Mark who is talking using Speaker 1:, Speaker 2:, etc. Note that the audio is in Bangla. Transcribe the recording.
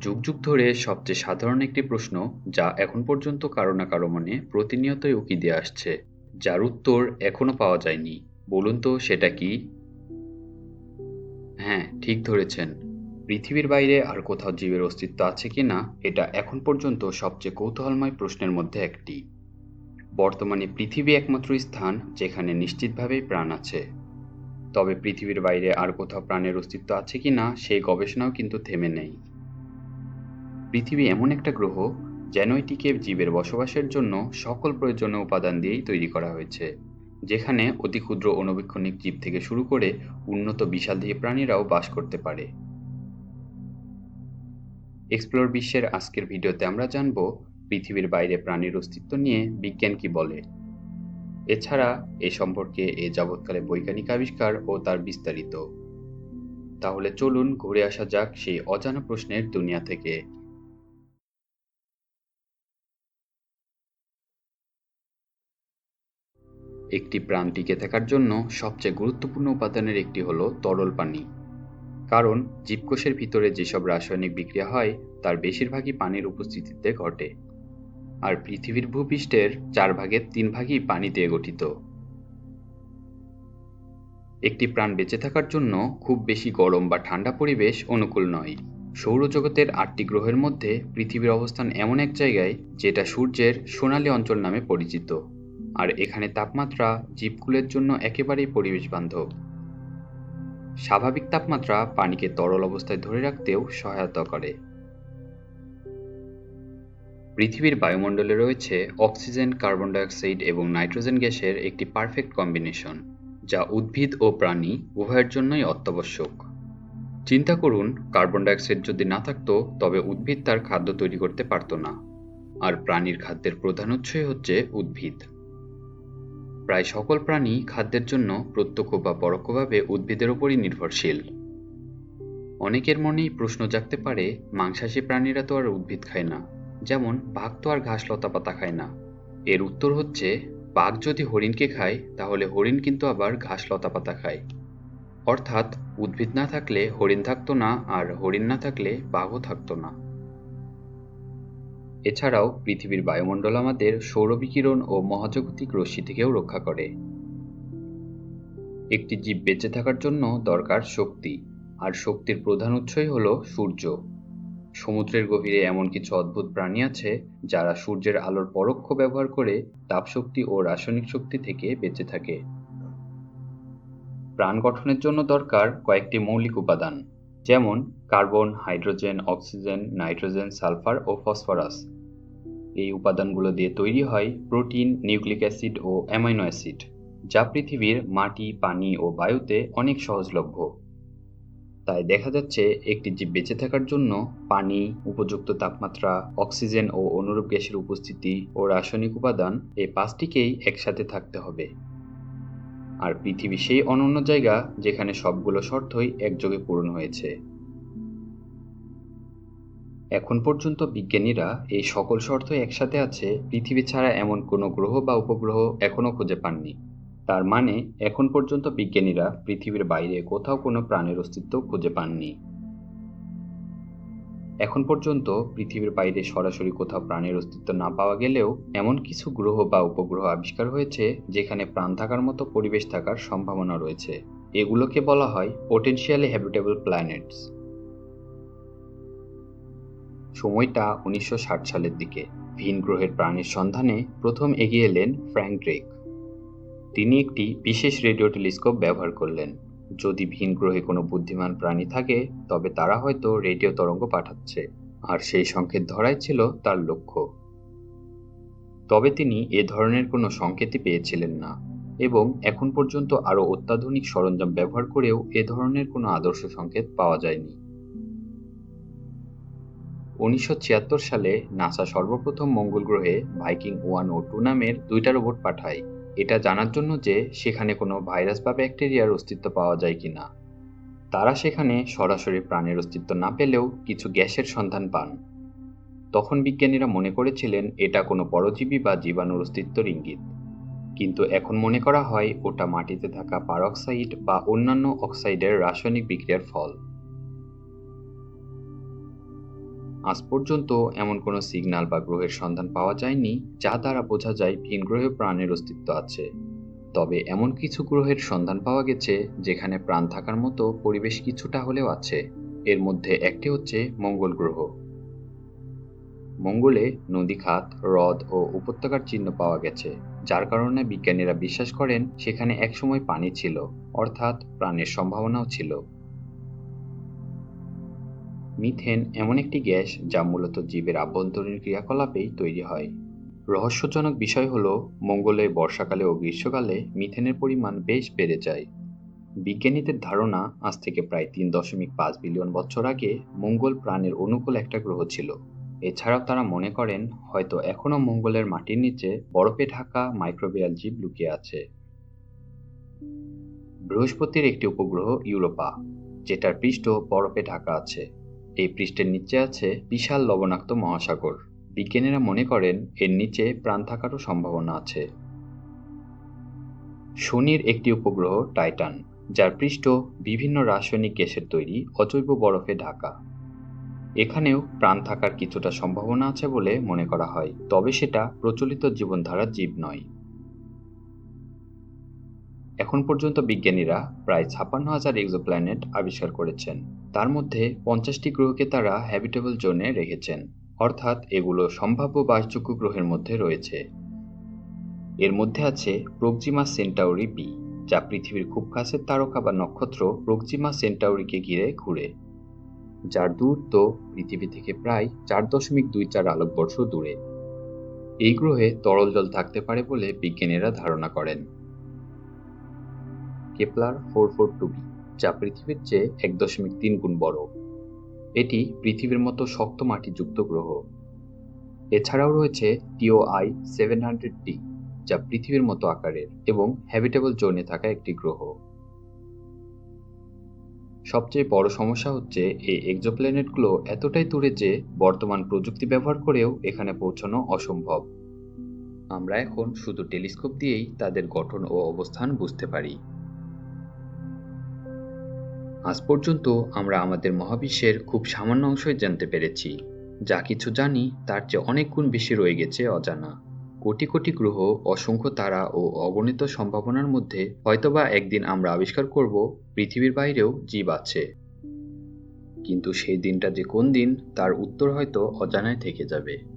Speaker 1: যুগ যুগ ধরে সবচেয়ে সাধারণ একটি প্রশ্ন যা এখন পর্যন্ত কারও না কারও মনে প্রতিনিয়তই উকি দিয়ে আসছে, যার উত্তর এখনও পাওয়া যায়নি। বলুন তো সেটা কি? হ্যাঁ ঠিক ধরেছেন। পৃথিবীর বাইরে আর কোথাও জীবের অস্তিত্ব আছে কি না, এটা এখন পর্যন্ত সবচেয়ে কৌতূহলময় প্রশ্নের মধ্যে একটি। বর্তমানে পৃথিবী একমাত্র স্থান যেখানে নিশ্চিতভাবেই প্রাণ আছে। তবে পৃথিবীর বাইরে আর কোথাও প্রাণের অস্তিত্ব আছে কি না, সেই গবেষণাও কিন্তু থেমে নেই। পৃথিবী এমন একটা গ্রহ যেন এটিকে জীবের বসবাসের জন্য সকল প্রয়োজনীয় উপাদান দিয়েই তৈরি করা হয়েছে, যেখানে অতি ক্ষুদ্র অণুবীক্ষণিক জীব থেকে শুরু করে উন্নত বিশালদেহী প্রাণীরাও বাস করতে পারে। এক্সপ্লোর বিশ্বের আজকের ভিডিওতে আমরা জানব পৃথিবীর বাইরে প্রাণীর অস্তিত্ব নিয়ে বিজ্ঞান কি বলে। এছাড়া এ সম্পর্কে এ যাবৎকালে বৈজ্ঞানিক আবিষ্কার ও তার বিস্তারিত। তাহলে চলুন ঘুরে আসা যাক সেই অজানা প্রশ্নের দুনিয়া থেকে। একটি প্রাণ টিকে থাকার জন্য সবচেয়ে গুরুত্বপূর্ণ উপাদানের একটি হলো তরল পানি। কারণ জীবকোষের ভিতরে যেসব রাসায়নিক বিক্রিয়া হয়, তার বেশিরভাগই পানির উপস্থিতিতে ঘটে। আর পৃথিবীর ভূপৃষ্ঠের চার ভাগের তিন ভাগই পানি দিয়ে গঠিত। একটি প্রাণ বেঁচে থাকার জন্য খুব বেশি গরম বা ঠান্ডা পরিবেশ অনুকূল নয়। সৌরজগতের আটটি গ্রহের মধ্যে পৃথিবীর অবস্থান এমন এক জায়গায়, যেটা সূর্যের সোনালী অঞ্চল নামে পরিচিত। আর এখানে তাপমাত্রা জীবকুলের জন্য একেবারেই পরিবেশ বান্ধব স্বাভাবিক তাপমাত্রা পানিকে তরল অবস্থায় ধরে রাখতেও সহায়তা করে। পৃথিবীর বায়ুমণ্ডলে রয়েছে অক্সিজেন, কার্বন ডাইঅক্সাইড এবং নাইট্রোজেন গ্যাসের একটি পারফেক্ট কম্বিনেশন, যা উদ্ভিদ ও প্রাণী উভয়ের জন্যই অত্যাবশ্যক। চিন্তা করুন, কার্বন ডাইঅক্সাইড যদি না থাকতো, তবে উদ্ভিদ তার খাদ্য তৈরি করতে পারত না। আর প্রাণীর খাদ্যের প্রধান উৎসই হচ্ছে উদ্ভিদ। প্রায় সকল প্রাণী খাদ্যের জন্য প্রত্যক্ষ বা পরোক্ষভাবে উদ্ভিদের উপরই নির্ভরশীল। অনেকের মনেই প্রশ্ন জাগতে পারে, মাংসাশী প্রাণীরা তো আর উদ্ভিদ খায় না। যেমন, বাঘ তো আর ঘাস, লতা পাতা খায় না। এর উত্তর হচ্ছে, বাঘ যদি হরিণকে খায়, তাহলে হরিণ কিন্তু আবার ঘাস, লতা পাতা খায়। অর্থাৎ, উদ্ভিদ না থাকলে হরিণ থাকতো না, আর হরিণ না থাকলে বাঘও থাকতো না। এছাড়াও পৃথিবীর বায়ুমণ্ডল আমাদের সৌরবিকিরণ ও মহাজাগতিক রশ্মি থেকেও রক্ষা করে। একটি জীব বেঁচে থাকার জন্য দরকার শক্তি, আর শক্তির প্রধান উৎসই হল সূর্য। সমুদ্রের গভীরে এমন কিছু অদ্ভুত প্রাণী আছে যারা সূর্যের আলোর পরোক্ষ ব্যবহার করে তাপশক্তি ও রাসায়নিক শক্তি থেকে বেঁচে থাকে। প্রাণ গঠনের জন্য দরকার কয়েকটি মৌলিক উপাদান। যেমন carbon, hydrogen, oxygen, nitrogen, sulphur ও ফসফরাস। এই উপাদানগুলো দিয়ে তৈরি হয় প্রোটিন, নিউক্লিক অ্যাসিড ও অ্যামাইনো অ্যাসিড, যা পৃথিবীর মাটি, পানি ও বায়ুতে অনেক সহজলভ্য। তাই দেখা যাচ্ছে একটি জীব বেঁচে থাকার জন্য পানি, উপযুক্ত তাপমাত্রা, অক্সিজেন ও অনুরূপ গ্যাসের উপস্থিতি ও রাসায়নিক উপাদান এই পাঁচটিকেই একসাথে থাকতে হবে। আর পৃথিবী সেই অনন্য জায়গা যেখানে সবগুলো শর্তই একযোগে পূরণ হয়েছে। এখন পর্যন্ত বিজ্ঞানীরা এই সকল শর্ত একসাথে আছে, পৃথিবী ছাড়া এমন কোনো গ্রহ বা উপগ্রহ এখনও খুঁজে পাননি। তার মানে এখন পর্যন্ত বিজ্ঞানীরা পৃথিবীর বাইরে কোথাও কোনো প্রাণের অস্তিত্ব খুঁজে পাননি। এখন পর্যন্ত পৃথিবীর বাইরে সরাসরি কোথাও প্রাণের অস্তিত্ব না পাওয়া গেলেও এমন কিছু গ্রহ বা উপগ্রহ আবিষ্কার হয়েছে যেখানে প্রাণ থাকার মতো পরিবেশ থাকার সম্ভাবনা রয়েছে। এগুলোকে বলা হয় পোটেনশিয়ালি হ্যাবিটেবল প্ল্যানেটস সময়টা উনিশশো ষাট সালের দিকে। ভিন গ্রহের প্রাণীর সন্ধানে প্রথম এগিয়ে এলেন ফ্র্যাঙ্ক ড্রেক। তিনি একটি বিশেষ রেডিও টেলিস্কোপ ব্যবহার করলেন। যদি ভিন গ্রহে কোনো বুদ্ধিমান প্রাণী থাকে, তবে তারা হয়তো রেডিও তরঙ্গ পাঠাচ্ছে। আর সেই সংকেত ধরাই ছিল তার লক্ষ্য। তবে তিনি এ ধরনের কোনো সংকেতই পেয়েছিলেন না এবং এখন পর্যন্ত আরও অত্যাধুনিক সরঞ্জাম ব্যবহার করেও এ ধরনের কোনো আদর্শ সংকেত পাওয়া যায়নি। উনিশশো ছিয়াত্তর সালে নাসা সর্বপ্রথম মঙ্গল গ্রহে ভাইকিং ওয়ান ও টু নামের দুইটা রোবট পাঠায়। এটা জানার জন্য যে সেখানে কোনো ভাইরাস বা ব্যাকটেরিয়ার অস্তিত্ব পাওয়া যায় কিনা তারা সেখানে সরাসরি প্রাণের অস্তিত্ব না পেলেও কিছু গ্যাসের সন্ধান পান। তখন বিজ্ঞানীরা মনে করেছিলেন এটা কোনো পরজীবী বা জীবাণুর অস্তিত্বর ইঙ্গিত। কিন্তু এখন মনে করা হয় ওটা মাটিতে থাকা পারক্সাইড বা অন্যান্য অক্সাইডের রাসায়নিক বিক্রিয়ার ফল। আজ পর্যন্ত এমন কোনো সিগন্যাল বা গ্রহের সন্ধান পাওয়া যায়নি যা দ্বারা বোঝা যায় ভিন গ্রহে প্রাণের অস্তিত্ব আছে। তবে এমন কিছু গ্রহের সন্ধান পাওয়া গেছে যেখানে প্রাণ থাকার মতো পরিবেশ কিছুটা হলেও আছে। এর মধ্যে একটি হচ্ছে মঙ্গল গ্রহ। মঙ্গলে নদীখাত হ্রদ ও উপত্যকার চিহ্ন পাওয়া গেছে, যার কারণে বিজ্ঞানীরা বিশ্বাস করেন সেখানে একসময় পানি ছিল, অর্থাৎ প্রাণের সম্ভাবনাও ছিল। মিথেন এমন একটি গ্যাস যা মূলত জীবের আভ্যন্তরীণ ক্রিয়াকলাপেই তৈরি হয়। রহস্যজনক বিষয় হল মঙ্গলে বর্ষাকালে ও গ্রীষ্মকালে মিথেনের পরিমাণ বেশ বেড়ে যায়। বিজ্ঞানীদের ধারণা, আজ থেকে প্রায় তিন দশমিক পাঁচ বিলিয়ন বছর আগে মঙ্গল প্রাণের অনুকূল একটা গ্রহ ছিল। এছাড়াও তারা মনে করেন, হয়তো এখনও মঙ্গলের মাটির নিচে বরফে ঢাকা মাইক্রোবিয়াল জীব লুকিয়ে আছে। বৃহস্পতির একটি উপগ্রহ ইউরোপা, যেটার পৃষ্ঠ বরফে ঢাকা আছে। এই পৃষ্ঠের নিচে আছে বিশাল লবণাক্ত মহাসাগর। বিজ্ঞানীরা মনে করেন এর নিচে প্রাণ থাকারও সম্ভাবনা আছে। শনির একটি উপগ্রহ টাইটান, যার পৃষ্ঠ বিভিন্ন রাসায়নিক গ্যাসের তৈরি অজৈব বরফে ঢাকা। এখানেও প্রাণ থাকার কিছুটা সম্ভাবনা আছে বলে মনে করা হয়, তবে সেটা প্রচলিত জীবনধারার জীব নয়। এখন পর্যন্ত বিজ্ঞানীরা প্রায় ছাপ্পান্ন হাজার এক্সোপ্ল্যানেট আবিষ্কার করেছেন। তার মধ্যে পঞ্চাশটি গ্রহকে তারা হ্যাবিটেবল জোনে রেখেছেন। অর্থাৎ এগুলো সম্ভাব্য বাসযোগ্য গ্রহের মধ্যে রয়েছে। এর মধ্যে আছে প্রক্সিমা সেন্টাউরি বি যা পৃথিবীর খুব কাছের তারকা বা নক্ষত্র প্রক্সিমা সেন্টাউরিকে ঘিরে ঘুরে, যার দূরত্ব পৃথিবী থেকে প্রায় চার দশমিক দুই চার আলোকবর্ষ দূরে। এই গ্রহে তরল জল থাকতে পারে বলে বিজ্ঞানীরা ধারণা করেন। কেপলার ফোর ফোর টু যা পৃথিবীর চেয়ে এক দশমিক তিন গুণ বড়। এটি পৃথিবীর মতো শক্ত মাটিযুক্ত গ্রহ। এছাড়াও রয়েছে টিও আই সেভেন হান্ড্রেড ডি, যা পৃথিবীর মতো আকারের এবং হ্যাবিটেবল জোনে থাকা একটি গ্রহ। সবচেয়ে বড় সমস্যা হচ্ছে, এই এক্সোপ্ল্যানেটগুলো এতটাই দূরে যে বর্তমান প্রযুক্তি ব্যবহার করেও এখানে পৌঁছানো অসম্ভব। আমরা এখন শুধু টেলিস্কোপ দিয়েই তাদের গঠন ও অবস্থান বুঝতে পারি। আজ পর্যন্ত আমরা আমাদের মহাবিশ্বের খুব সামান্য অংশই জানতে পেরেছি। যা কিছু জানি, তার চেয়ে অনেক গুণ বেশি রয়ে গেছে অজানা। কোটি কোটি গ্রহ, অসংখ্য তারা ও অগণিত সম্ভাবনার মধ্যে হয়তোবা একদিন আমরা আবিষ্কার করব, পৃথিবীর বাইরেও জীব আছে। কিন্তু সেই দিনটা যে কোন দিন, তার উত্তর হয়তো অজানায় থেকে যাবে।